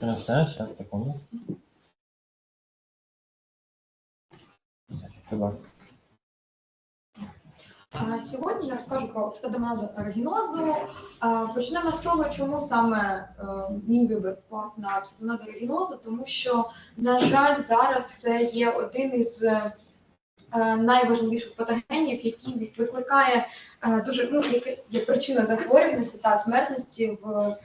Сейчас, секунду. Будь ласка. Сьогодні я розкажу про псевдомонаду оригінозу. Почнемо з того, чому саме е, мій вибір впав на псевдомонаду тому що, на жаль, зараз це є один із найважливіших патогенів, який викликає е, дуже ну, є причина захворюваності та смертності в е,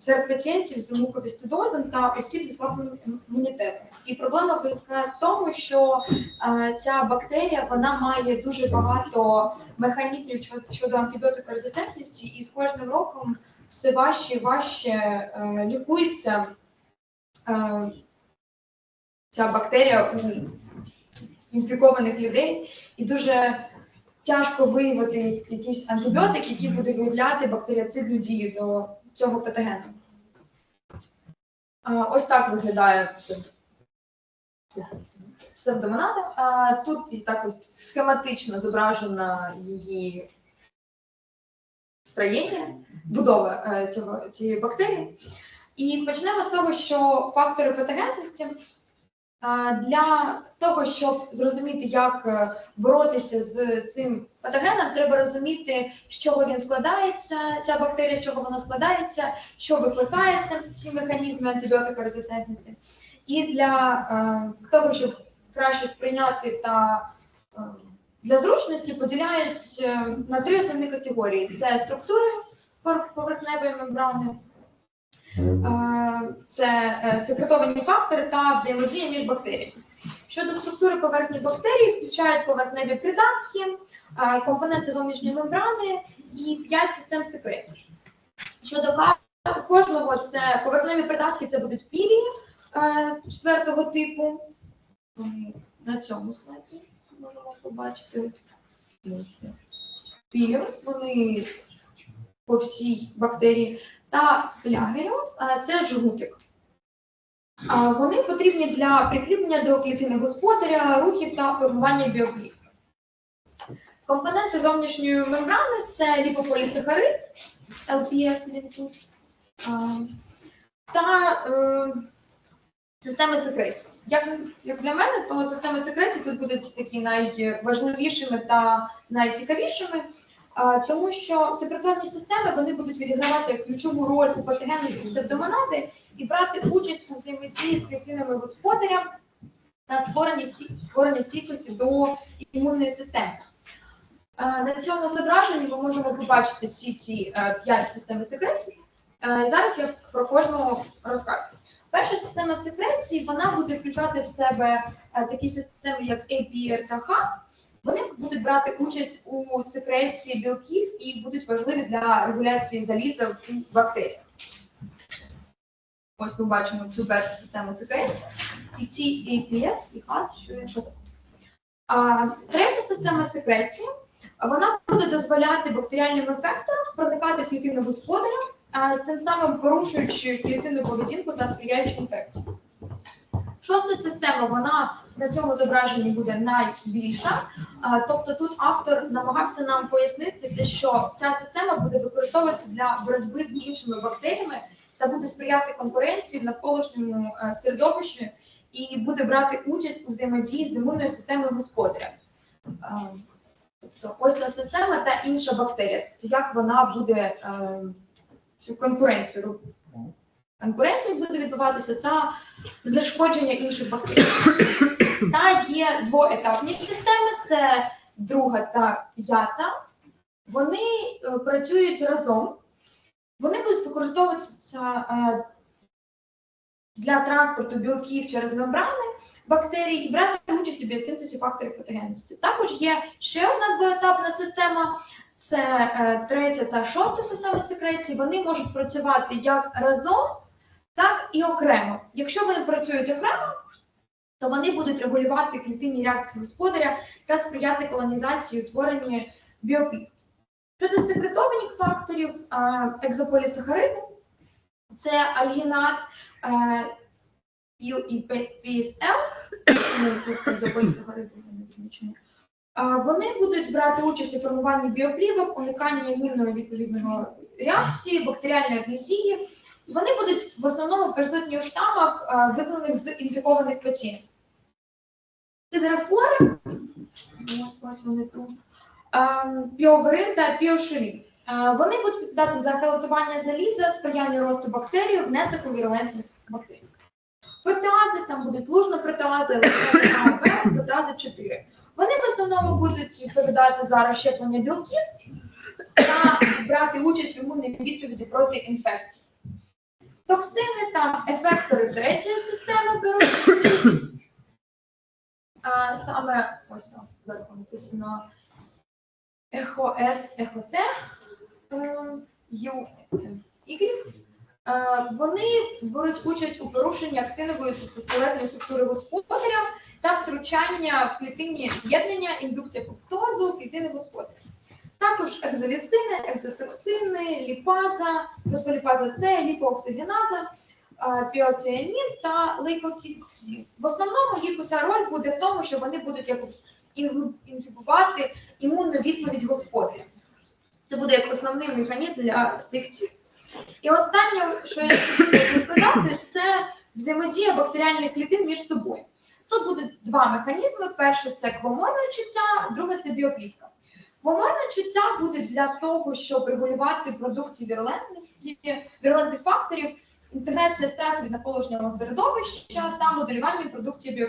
серед пацієнтів з муковістидозом та осіб з слабким імунітетом. І проблема виникає в тому, що е, ця бактерія вона має дуже багато механізмів щодо- антибіотикорезистентності, і з кожним роком все важче і важче е, лікується е, ця бактерія інфікованих людей, і дуже тяжко виявити якийсь антибіотик, який буде виявляти бактеріоцидну дію до цього патогену. Ось так виглядає псевдомонада. А тут так ось схематично зображена її строєння, будова е, цього, цієї бактерії. І почнемо з того, що фактори патогенності для того, щоб зрозуміти, як е, боротися з цим патогеном, треба розуміти, з чого він складається, ця бактерія, з чого вона складається, що викликає ці механізми антибіотикорезистентності. І для е, того, щоб краще сприйняти та е, для зручності поділяють на три основні категорії: це структури поверхневої мембрани, це е, секретовані фактори та взаємодія між бактеріями. Щодо структури поверхні бактерій, включають поверхневі придатки, е, компоненти зовнішньої мембрани і п'ять систем секрецій. Щодо кожного, це поверхневі придатки, це будуть пілії е, четвертого типу. На цьому слайді можемо побачити. Піліус, вони по всій бактерії, та флягелю, це жгутик. Вони потрібні для прикріплення до клітини господаря, рухів та формування біоплівки. Компоненти зовнішньої мембрани це ліпополісахарид, LPS він тут, та е, системи секрецій. Як, як для мене, то системи секрецій тут будуть такі найважливішими та найцікавішими, тому що секреторні системи вони будуть відігравати ключову роль у патогенності псевдомонади і брати участь у взаємодії з клітинами господаря та створенні, створенні стійкості до імунної системи. На цьому зображенні ми можемо побачити всі ці е, п'ять систем секрецій. Е, зараз я про кожну розкажу. Перша система секрецій вона буде включати в себе е, такі системи, як APR та HAS. Вони будуть брати участь у секреції білків і будуть важливі для регуляції заліза в бактеріях. Ось ми бачимо цю першу систему секреції. І ці APS і HAS, що я казав. Третя система секреції вона буде дозволяти бактеріальним ефектам проникати в клітину господаря, тим самим порушуючи клітинну поведінку та сприяючи інфекції. Шоста система, вона на цьому зображенні буде найбільша. Тобто тут автор намагався нам пояснити, що ця система буде використовуватися для боротьби з іншими бактеріями та буде сприяти конкуренції в навколишньому е, середовищі і буде брати участь у взаємодії з імунною системою господаря. Тобто ось ця система та інша бактерія. Як вона буде е, цю конкуренцію робити? Конкуренція буде відбуватися та знешкодження інших бактерій. Та є двоетапні системи: це друга та п'ята. Вони е, працюють разом. Вони будуть використовуватися е, для транспорту білків через мембрани бактерій і брати участь у біосинтезі факторів патогенності. Також є ще одна двоетапна система. Це е, третя та шоста системи секреції. Вони можуть працювати як разом, так і окремо. Якщо вони працюють окремо, то вони будуть регулювати клітинні реакції господаря та сприяти колонізації утворенню біоплів. Щодо секретованих факторів, е, екзополісахариди, це альгінат, ПІЛ і ПСЛ, ну, Вони будуть брати участь у формуванні біоплівок, униканні імунної відповідного реакції, бактеріальної адгезії. Вони будуть в основному присутні у штамах, викликаних з інфікованих пацієнтів. Сидерафори, ось, ось вони тут, піоверин та піоширин. Вони будуть відповідати за халатування заліза, сприяння росту бактерій, внесок у вірулентність бактерій. Протеази, там будуть лужно-протеази, електронні А, протеази 4. Вони в основному будуть відповідати за розщеплення білків та брати участь в імунній відповіді проти інфекцій. Токсини там ефектори третьої системи беруть участь. Саме ось зверху написано ехо С, ехо Т, ем, Ю, Y. Е, Вони беруть участь у порушенні актинової цитоскелетної структури господаря та втручання в клітинні з'єднання, індукція апоптозу, клітини господаря. Також екзоліцини, екзотоксини, ліпаза, фосфоліпаза С, ліпооксигеназа, е, піоціанін та лейкокізін. В основному їх уся роль буде в тому, що вони будуть інгібувати імунну відповідь господаря. Це буде як основний механізм для цих цілей. І останнє, що я хочу сказати, це взаємодія бактеріальних клітин між собою. Тут будуть два механізми: перший це квоморне чуття, друге це біоплівка. Квоморне чуття буде для того, щоб регулювати продукцію вірулентності, вірулентних факторів, інтеграція стресу від навколишнього середовища та моделювання продукції біо...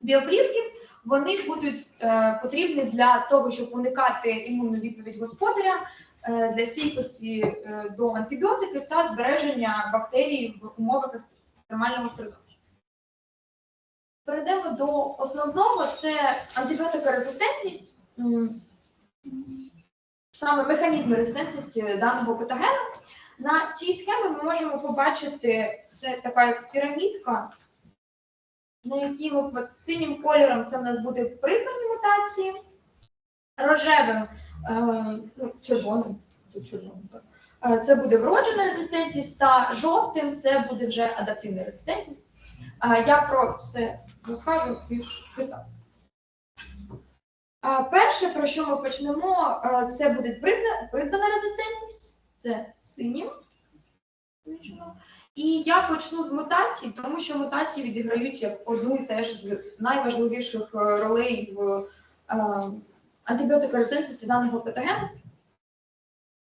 біоплівків. Вони будуть е, потрібні для того, щоб уникати імунну відповідь господаря, е, для стійкості е, до антибіотиків та збереження бактерій в умовах екстремального середовища. Перейдемо до основного це антибіотикорезистентність, саме механізми резистентності даного патогену. На цій схемі ми можемо побачити це така пірамідка, на якій синім кольором це в нас буде припані мутації, рожевим, е, ну, червоним, червоним. Е, Це буде вроджена резистентність, та жовтим це буде вже адаптивна резистентність. Е, Я про все розкажу більш детально. Перше, про що ми почнемо, це буде придбана резистентність, це синім. І я почну з мутацій, тому що мутації відіграють як одну і теж з найважливіших е, ролей в е, антибіотикорезистентності даного патогену.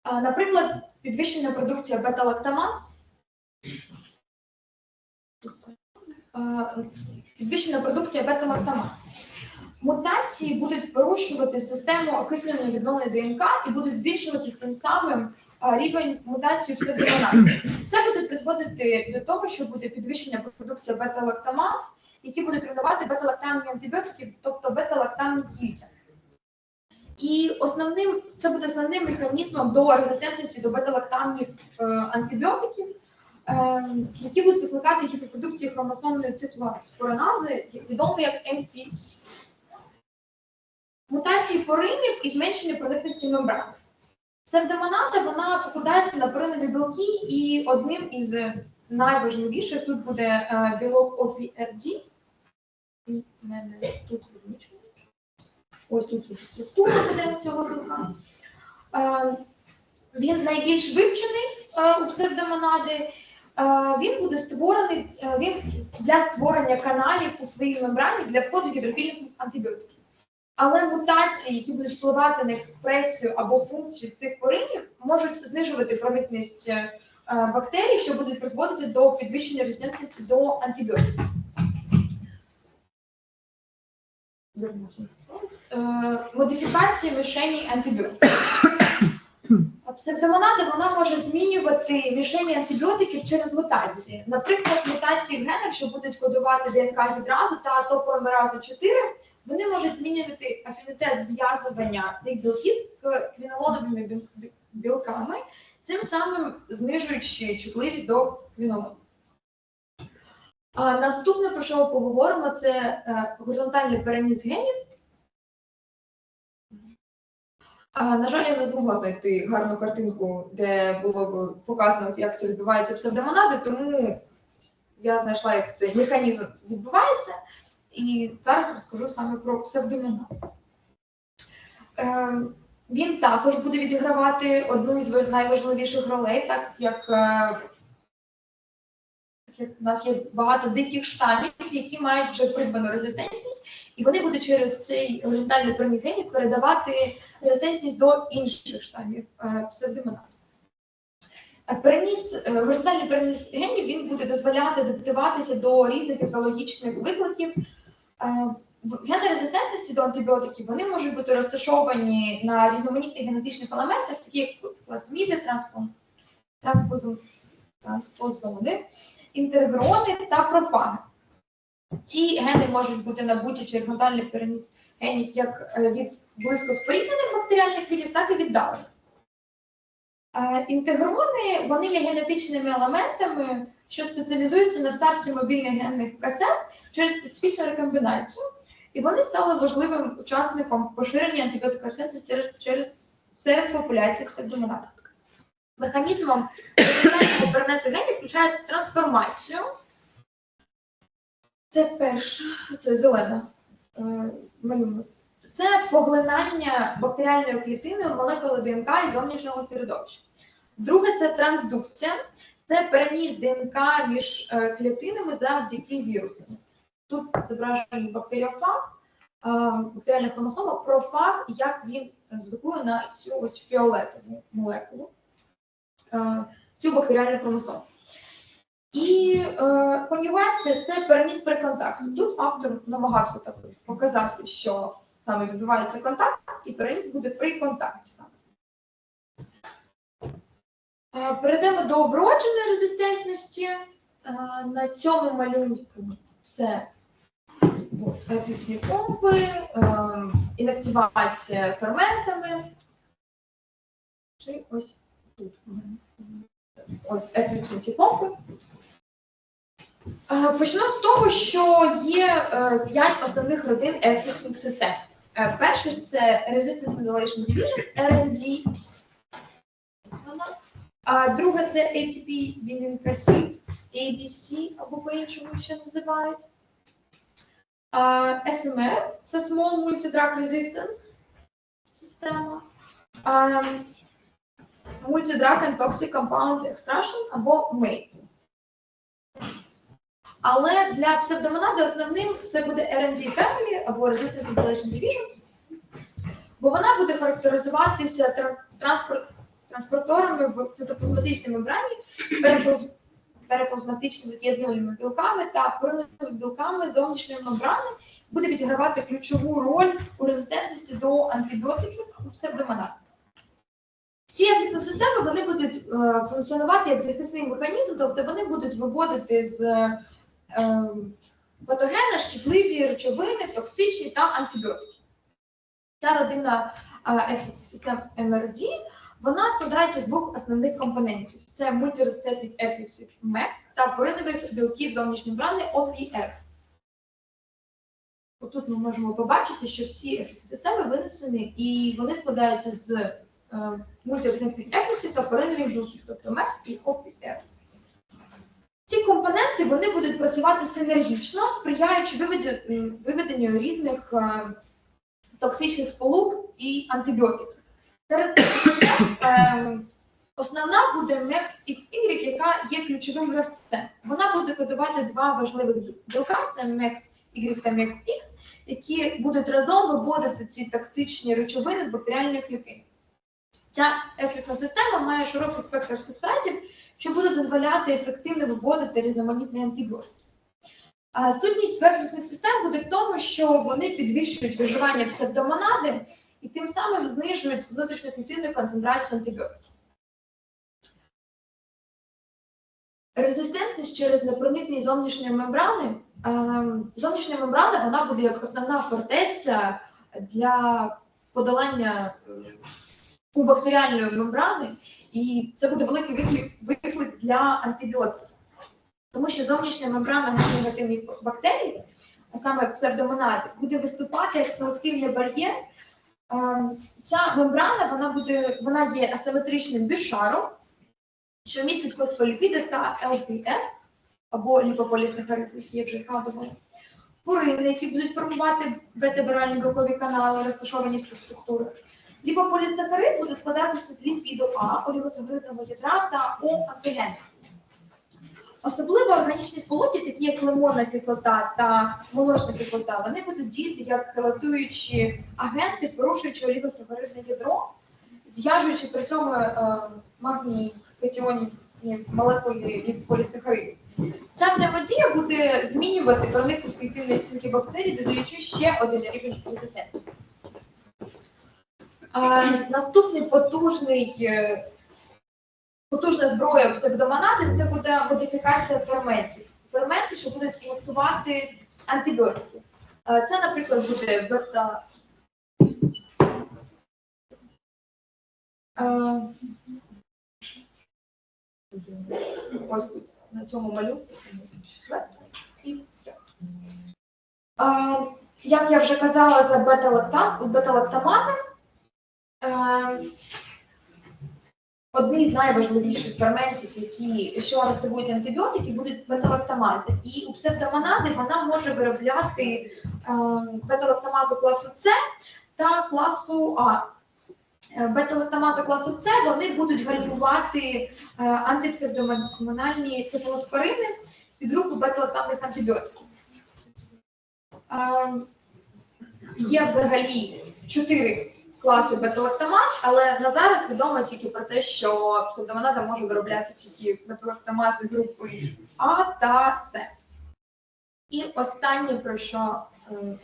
Наприклад, підвищена продукція бета-лактамаз. Підвищена продукція бета-лактамаз. Мутації будуть порушувати систему окисленої відновлення ДНК і будуть збільшувати тим самим рівень мутації псевдомонад. Це буде призводити до того, що буде підвищення продукції бета-лактамаз, які будуть руйнувати бета-лактамні антибіотики, тобто бета-лактамні кільця. І основним це буде основним механізмом до резистентності до бета-лактамних е, антибіотиків, е, які будуть викликати гіперпродукцію хромосомної циклоспоренази, відомо як МПЦ. Мутації поринів і зменшення проникності мембран. Псевдомонада вона покладається на поринові білки, і одним із найважливіших тут буде е, білок OPRD. У мене тут відмічено. Ось тут структура буде цього білка. Е, Він найбільш вивчений е, у псевдомонади. Він буде створений він для створення каналів у своїй мембрані для входу гідрофільних антибіотиків. Але мутації, які будуть впливати на експресію або функцію цих поринів, можуть знижувати проникність е, бактерій, що будуть призводити до підвищення резистентності до антибіотиків. Е, мішені антибіотиків. Псевдомонада вона може змінювати мішені антибіотиків через мутації. Наприклад, мутації в генах, що будуть кодувати ДНК відразу та топомеразу 4, вони можуть змінювати афінітет зв'язування цих білків з квінолоновими білками, цим самим знижуючи чутливість до квінолону. А наступне, про що поговоримо, це е, горизонтальний переніс генів. А, на жаль, я не змогла знайти гарну картинку, де було показано, як це відбувається псевдомонади, тому я знайшла, як цей механізм відбувається. І зараз розкажу саме про псевдомонад. е, він також буде відігравати одну із найважливіших ролей, так як, е, у нас є багато диких штамів, які мають вже придбану резистентність, і вони будуть через цей горизонтальний переміг передавати резистентність до інших штамів е, псевдомонад. Е, Переніс, е, горизонтальний переніс генів він буде дозволяти адаптуватися до різних екологічних викликів. Е, в- Гени резистентності до антибіотиків вони можуть бути розташовані на різноманітних генетичних елементах, такі як плазміди, транспо- транспозон- транспозони, інтегрони та профаги. Ці гени можуть бути набуті через горизонтальний переніс генів як е, від близько споріднених бактеріальних видів, так і віддалених. Е, Інтегрони вони є генетичними елементами, що спеціалізуються на вставці мобільних генних касет через специфічну рекомбінацію, і вони стали важливим учасником в поширенні антибіотикорезистентності через, через серед популяції псевдомонад. Механізмом перенесу генів включає трансформацію. Це перше, це зелена е, малюнок. Це поглинання бактеріальної клітини в молекули ДНК із зовнішнього середовища. Друге це трансдукція, це переніс ДНК між е, клітинами завдяки вірусам. Тут зображений бактеріофаг, бактеріальна хромосома, профаг, як він трансдукує на цю ось фіолетову молекулу, цю бактеріальну хромосому. І е, конюгація це переніс при контакті. Тут автор намагався так показати, що саме відбувається контакт, і переніс буде при контакті саме. Е, Перейдемо до вродженої резистентності. Е, На цьому малюнку це от, помпи, е, інактивація ферментами. Чи ось тут. Ось ефектні помпи. Почну з того, що є е, п'ять основних родин ефектних систем. Е, Перше це Resistant Modulation Division, RND. Друге це ATP Binding Acid, ABC, або по-іншому ще називають. SMR це Small Multidrug Resistance система. А, Multidrug and Toxic Compound Extraction або MATE. Але для псевдомонади основним це буде R&D Family або Resistant Modulation Division, бо вона буде характеризуватися транспорт, транспорторами в цитоплазматичній мембрані, переплазматичними з'єднувальними білками та пороновими білками зовнішньої мембрани, буде відігравати ключову роль у резистентності до антибіотиків у псевдомонад. Ці ефектосистеми вони будуть е, функціонувати як захисний механізм, тобто вони будуть виводити з е, патогена шкідливі речовини, токсичні та антибіотики. Ця родина е, ефектосистем MRD вона складається з двох основних компонентів: це мультирезистентних ефлюксів MEX та поринових білків зовнішньої мембрани OPR. Отут ми можемо побачити, що всі ефектосистеми винесені і вони складаються з е, мультирезистентних ефлюксів та поринових білків, тобто MEX і OPR. Ці компоненти вони будуть працювати синергічно, сприяючи виведенню різних е, токсичних сполук і антибіотиків. Основна буде MEX-XY, яка є ключовим гравцем. Вона буде кодувати два важливих білка: це MEX-Y та MEX-X, які будуть разом виводити ці токсичні речовини з бактеріальної клітини. Ця ефлюксна система має широкий спектр субстратів, що буде дозволяти ефективно виводити різноманітні антибіотики. Сутність ефлюксних систем буде в тому, що вони підвищують виживання псевдомонади і тим самим знижують внутрішньоклітинну концентрацію антибіотиків. Резистентність через непроникність зовнішньої мембрани. Ем, Зовнішня мембрана вона буде як основна фортеця для подолання е, у бактеріальної мембрани, і це буде великий виклик, для антибіотиків. Тому що зовнішня мембрана негативних бактерій, а саме псевдомонади, буде виступати як селективний бар'єр. Ем, Ця мембрана вона буде, вона є асиметричним бішаром, що містить фосфоліпіди та ЛПС або ліпополісахариди, які я вже згадувала. пурини, які будуть формувати бета-віральні білкові канали, розташовані цих. Ліпополісахарид буде складатися з ліпіду А, олігосахаридного ядра та О антигену. Особливо органічні сполуки, такі як лимонна кислота та молочна кислота, вони будуть діяти як хелатуючі агенти, порушуючи олігосахаридне ядро, зв'яжуючи при цьому е, магній катіонів молекулі ліпополісахаридів. Ця взаємодія буде змінювати проникність клітинної стінки бактерій, додаючи ще один рівень резистентності. Наступний потужний, е, потужна зброя псевдомонади це буде модифікація ферментів. Ферменти, що будуть функціонувати антибіотики. Це, наприклад, буде бета. Ось тут на цьому малюнку. І. Як я вже казала за бета-лактам, е, одні з найважливіших ферментів, які що активують антибіотики, будуть бета-лактамази. І у псевдомонади вона може виробляти е, класу С та класу А. Е, класу С вони будуть гальмувати е, антипсевдомональні цефалоспорини під групу бета-лактамних антибіотиків. Е, Є взагалі чотири класи бета-лактамаз, але на зараз відомо тільки про те, що псевдомонада може виробляти тільки бета-лактамази групи А та С. І останнє, про що е,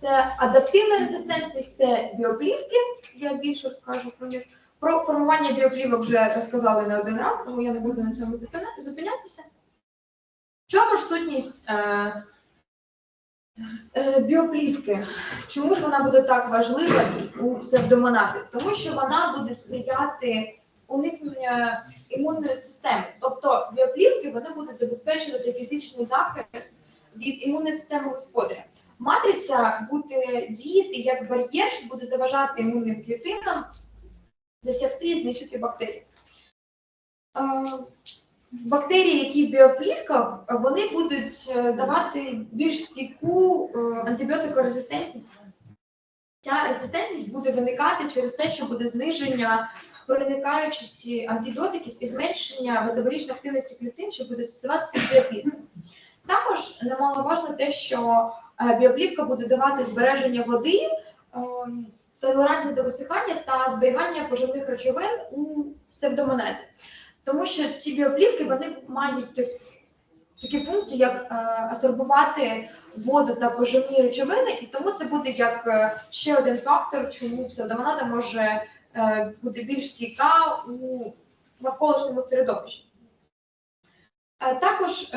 це адаптивна резистентність, це біоплівки. Я більше розкажу про них. Про формування біоплівок вже розказали не один раз, тому я не буду на цьому зупинятися. В чому ж сутність е, біоплівки? Чому ж вона буде так важлива у псевдомонади? Тому що вона буде сприяти уникненню імунної системи. Тобто біоплівки вони будуть забезпечувати фізичний захист від імунної системи господаря. Матриця буде діяти як бар'єр, що буде заважати імунним клітинам досягти і знищити бактерії. Бактерії, які в біоплівках, вони будуть е, давати більш стійку е, антибіотикорезистентність. Ця резистентність буде виникати через те, що буде зниження проникаючості антибіотиків і зменшення метаболічної активності клітин, що буде асоціюватися з біоплівкою. Також немаловажно те, що е, біоплівка буде давати збереження води, толерантне до висихання та зберігання поживних речовин у псевдомонаді. Тому що ці біоплівки вони мають такі функції, як е, асорбувати воду та поживні речовини, і тому це буде як е, ще один фактор, чому псевдомонада може е, бути більш стійка у навколишньому середовищі. Також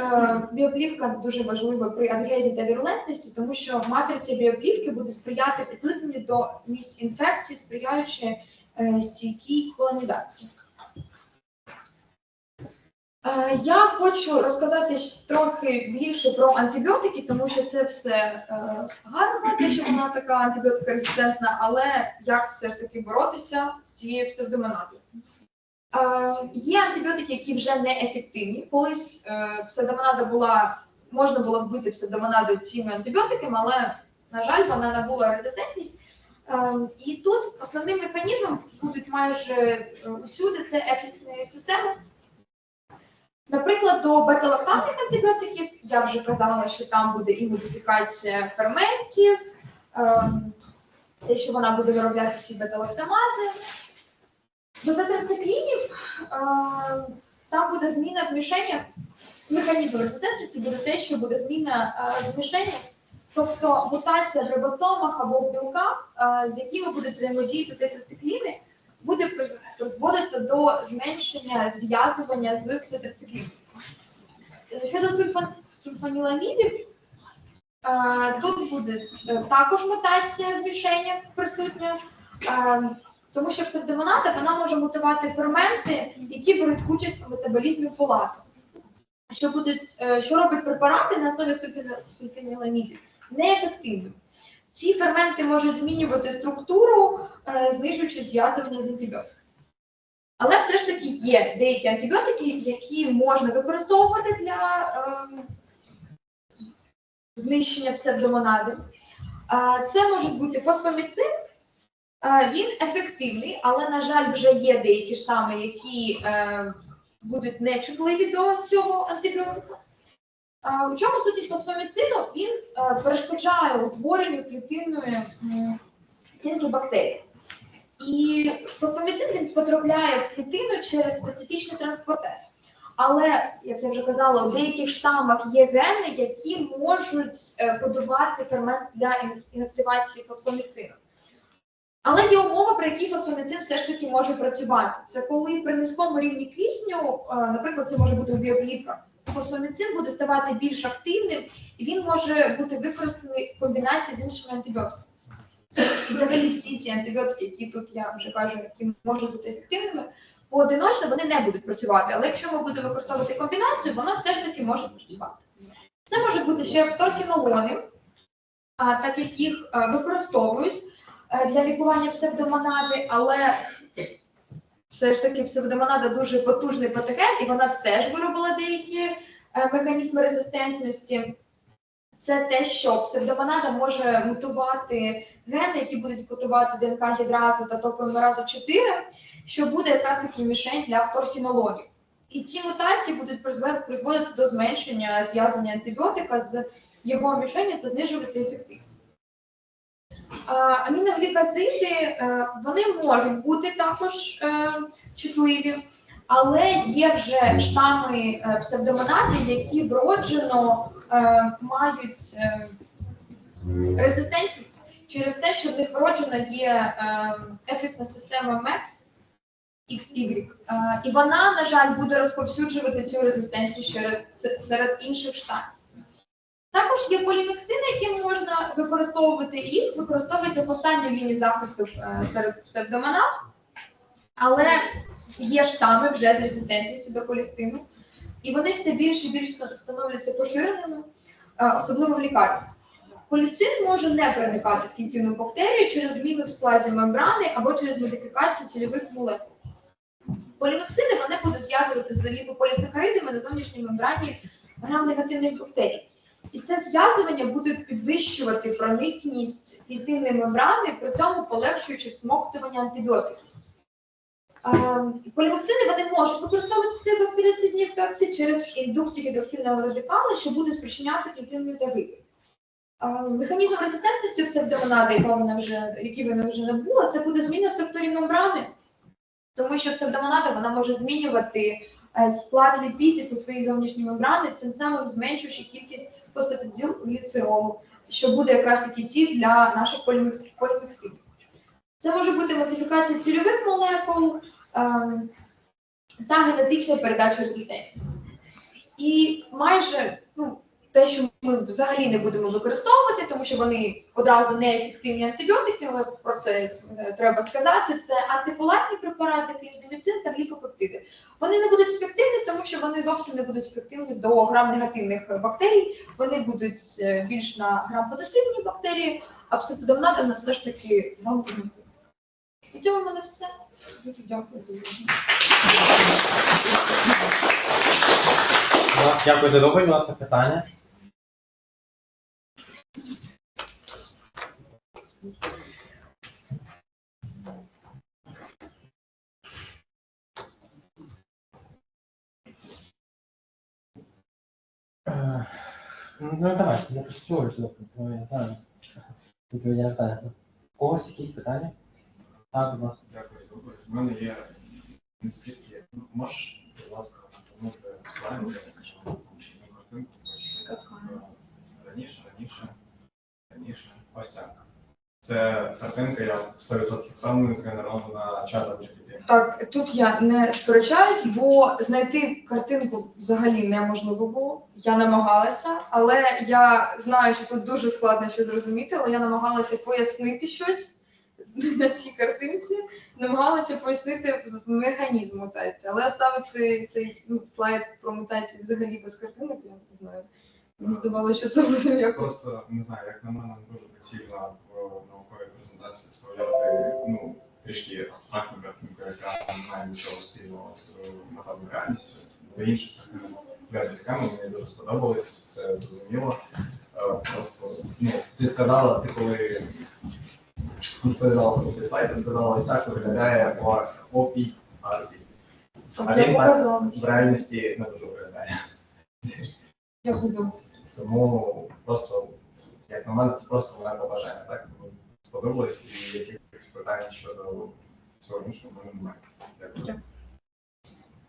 біоплівка дуже важлива при адгезії та вірулентності, тому що матриця біоплівки буде сприяти прикликанню до місць інфекції, сприяючи стійкій колонізації. Е, Я хочу розказати трохи більше про антибіотики, тому що це все е, гарно, те, що вона така антибіотикорезистентна, але як все ж таки боротися з цією псевдомонадою? Е, Є антибіотики, які вже не ефективні. Колись е, псевдомонада була, можна було вбити псевдомонаду цими антибіотиками, але, на жаль, вона набула резистентність. І тут основним механізмом будуть майже е, усюди це ефективні системи. Наприклад, до бета-лактамних антибіотиків я вже казала, що там буде і модифікація ферментів, ем, те, що вона буде виробляти ці бета-лактамази. До тетрациклінів ем, там буде зміна в мішенях. Механізм резистентності буде те, що буде зміна е, в мішенях, тобто мутація в рибосомах або в білках, е, з якими будуть взаємодіяти тетрацикліни, буде призводити до зменшення зв'язування з тетрацикліном. Е, Щодо сульфан- сульфаніламідів, е, тут буде е, також мутація в мішенях присутня, тому що псевдомоната вона може мутувати ферменти, які беруть участь у метаболізмі фолату. Що будуть, е, що роблять препарати на основі сульфаніламідів? Неефективним. Ці ферменти можуть змінювати структуру, е, знижуючи зв'язування з антибіотиками. Але все ж таки є деякі антибіотики, які можна використовувати для е, знищення псевдомонади. Це можуть бути фосфоміцин. Він ефективний, але, на жаль, вже є деякі штами, які е, будуть нечутливі до цього антибіотика. У чому сутність фосфоміцину? Він е, перешкоджає утворенню клітинної м, стінки бактерій. І фосфоміцин він потрапляє в клітину через специфічний транспортер. Але, як я вже казала, у деяких штамах є гени, які можуть е, кодувати фермент для інактивації фосфоміцину. Але є умова, при якій фосфоміцин все ж таки може працювати. Це коли при низькому рівні кисню, е, наприклад, це може бути у біоплівках, фосфоміцин буде ставати більш активним, і він може бути використаний в комбінації з іншими антибіотиками. І взагалі всі ці антибіотики, які тут я вже кажу, які можуть бути ефективними, поодиночно вони не будуть працювати. Але якщо ми будемо використовувати комбінацію, воно все ж таки може працювати. Це може бути ще фторхінолони, а, так як їх е, використовують е, для лікування псевдомонади, але все ж таки псевдомонада дуже потужний патоген, і вона теж виробила деякі е, механізми резистентності. Це те, що псевдомонада може мутувати гени, які будуть кодувати ДНК гідразу та топомеразу 4, що буде якраз таки мішень для фторхінолонів. І ці мутації будуть призводити до зменшення зв'язання антибіотика з його мішенню та знижувати ефективність. Аміноглікозиди е, вони можуть бути також е, чутливі, але є вже штами е, псевдомонади, які вроджено мають резистентність через те, що в них вроджено є ефектна система MEX XY. І вона, на жаль, буде розповсюджувати цю резистентність через, серед інших штамів. Також є поліміксини, які можна використовувати, їх використовують в останній лінії захисту е, серед псевдомонад, але є штами вже з резистентністю до колістину, і вони все більше і більше становляться поширеними, е, особливо в лікарні. Колістин може не проникати в клітинну бактерію через зміну в складі мембрани або через модифікацію цільових молекул. Поліміксини вони будуть зв'язувати з ліпополісахаридами на зовнішній мембрані грам-негативних бактерій. І це зв'язування буде підвищувати проникність клітинної мембрани, при цьому полегшуючи всмоктування антибіотиків. Е, Полімоксини вони можуть використовувати ці бактеріоцидні ефекти через індукцію гідроксильного радикала, що буде спричиняти клітинну загибель. Е, Механізм резистентності псевдомонади, яка вона вже, набула, це буде зміна в структурі мембрани, тому що псевдомонада вона може змінювати е, склад ліпідів у своїй зовнішній мембрани, цим самим зменшуючи кількість фосфатидилгліцеролу, що буде якраз таки ціль для наших полімікс- поліміксидів. Це може бути модифікація цільових молекул ем, та генетична передача резистентності. І майже ну, те, що ми взагалі не будемо використовувати, тому що вони одразу неефективні антибіотики, але про це е, треба сказати. Це антикулатні препарати, кліндоміцин та глікопептиди. Вони не будуть ефективні, тому що вони зовсім не будуть ефективні до грам-негативних бактерій. Вони будуть е, більш на грам-позитивні бактерії, а псевдомнада в нас все ж таки грам-позитивні. І цього в мене все. Дуже дякую за увагу. Дякую за доповідь, у нас питання. Ну, давай, я чую, що ну, я не знаю. Відповіді на питання. У когось якісь питання? Так, будь ласка. Дякую, добре. У мене є наскільки, ну, можеш, будь ласка, повернути слайд, я хочу на картинку? Раніше, раніше, раніше. Ось ця. Це картинка, я 100% впевнений, згенерована чатом GPT. Так, тут я не сперечаюсь, бо знайти картинку взагалі неможливо було. Я намагалася, але я знаю, що тут дуже складно щось зрозуміти, але я намагалася пояснити щось на цій картинці, намагалася пояснити механізм мутації, але оставити цей ну, слайд про мутації взагалі без картинок, я не знаю. Мені здавалося, що це буде якось. Просто не знаю, як на мене дуже доцільно в науковій презентації вставляти ну, трішки абстрактну картинку, яка не має нічого спільного з масштабною реальністю. До інших я близьками, мені дуже сподобалось, це зрозуміло. Е, просто ну, ти сказала, ти коли розповідала про цей сайт, ти сказала, ось так виглядає по опій арті. А він в реальності не дуже виглядає. Я буду. Тому просто, як на мене, це просто моє побажання. Так сподобалось і якихось питань щодо цього іншого мене немає. Дякую.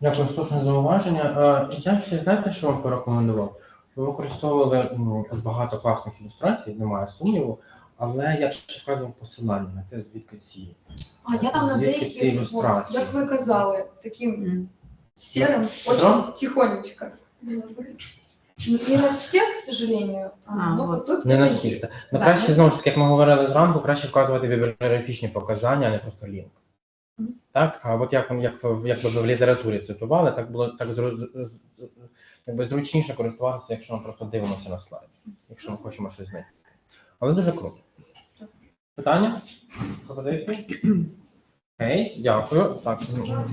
Дякую, слушне зауваження. Я ще знаєте, що вам порекомендував? Ви використовували м, багато класних ілюстрацій, немає сумніву, але я ще вказував посилання на те, звідки ці. А я там на Звідки деякі, ілюстрації? як ви казали, таким серым, очень тихонечко. Ну, Не на всех, к сожалению, А, вот. вот тут Не на всіх. так. Ну, Да, краще, ну, знову ж таки, як ми говорили зранку, краще вказувати бібліографічні показання, а не просто лінк. Мгм. Так, а от як, як, ви- як ви в літературі цитували, так було так зру- якби зручніше користуватися, якщо ми просто дивимося на слайд, якщо ми хочемо щось знайти. Але дуже круто. Питання? Пропозиції? Окей, дякую. Так, ну.